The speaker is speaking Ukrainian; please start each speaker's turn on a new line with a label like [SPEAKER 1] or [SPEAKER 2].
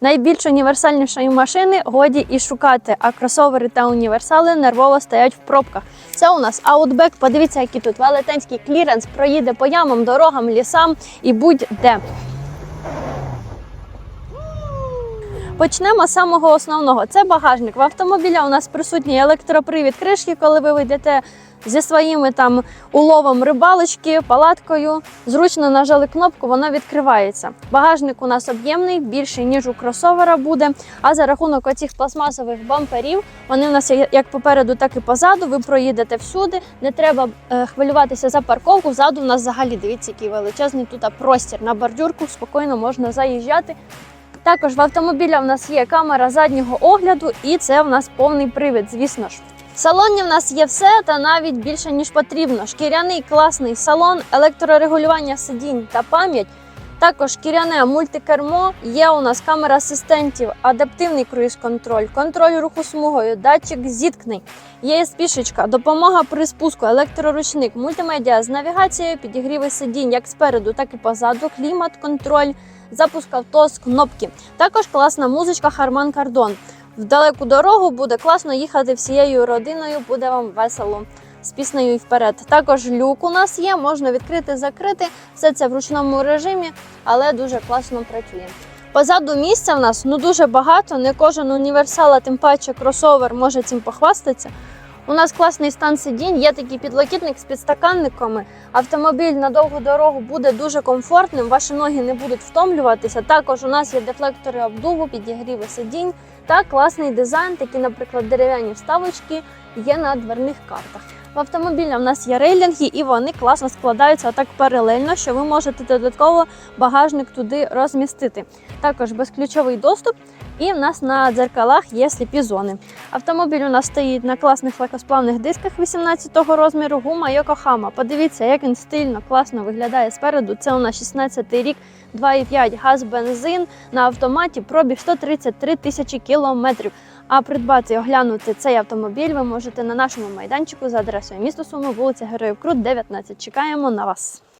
[SPEAKER 1] Найбільш універсальнішої машини годі і шукати, а кросовери та універсали нервово стоять в пробках. Це у нас аутбек. Подивіться, який тут велетенський кліренс проїде по ямам, дорогам, лісам і будь-де. Почнемо з самого основного. Це багажник. В автомобіля у нас присутній електропривід кришки, коли ви вийдете зі своїми там уловом рибалочки, палаткою. Зручно нажали кнопку, воно відкривається. Багажник у нас об'ємний, більший ніж у кросовера буде. А за рахунок оцих пластмасових бамперів, вони в нас як попереду, так і позаду. Ви проїдете всюди. Не треба е, хвилюватися за парковку. Ззаду у нас взагалі дивіться, який величезний тут простір на бордюрку. Спокійно можна заїжджати. Також в автомобіля в нас є камера заднього огляду, і це в нас повний привід, звісно ж. В салоні в нас є все та навіть більше ніж потрібно. Шкіряний класний салон, електрорегулювання сидінь та пам'ять. Також шкіряне мультикермо, є у нас камера асистентів, адаптивний круїз-контроль, контроль руху смугою, датчик зіткнень, є спішечка, допомога при спуску, електроручник, мультимедіа з навігацією, підігріви сидінь як спереду, так і позаду, клімат, контроль, запуск авто з кнопки. Також класна музичка Harman Kardon. В далеку дорогу буде класно їхати всією родиною, буде вам весело з піснею і вперед. Також люк у нас є, можна відкрити, закрити. Все це в ручному режимі, але дуже класно працює. Позаду місця в нас ну дуже багато. Не кожен універсал, а тим паче кросовер може цим похвастатися. У нас класний стан сидінь, є такий підлокітник з підстаканниками. Автомобіль на довгу дорогу буде дуже комфортним, ваші ноги не будуть втомлюватися. Також у нас є дефлектори обдуву, підігріви сидінь та класний дизайн, такі, наприклад, дерев'яні вставочки є на дверних картах. В автомобіля в нас є рейлінги, і вони класно складаються отак паралельно, що ви можете додатково багажник туди розмістити. Також безключовий доступ, і в нас на дзеркалах є сліпі зони. Автомобіль у нас стоїть на класних легкосплавних дисках 18-го розміру, гума Йокохама. Подивіться, як він стильно, класно виглядає спереду. Це у нас 16-й рік, 2,5 газ, бензин на автоматі, пробіг 133 тисячі кілометрів. А придбати і оглянути цей автомобіль ви можете на нашому майданчику за адресою місто Суми, вулиця Героїв Крут, 19. Чекаємо на вас.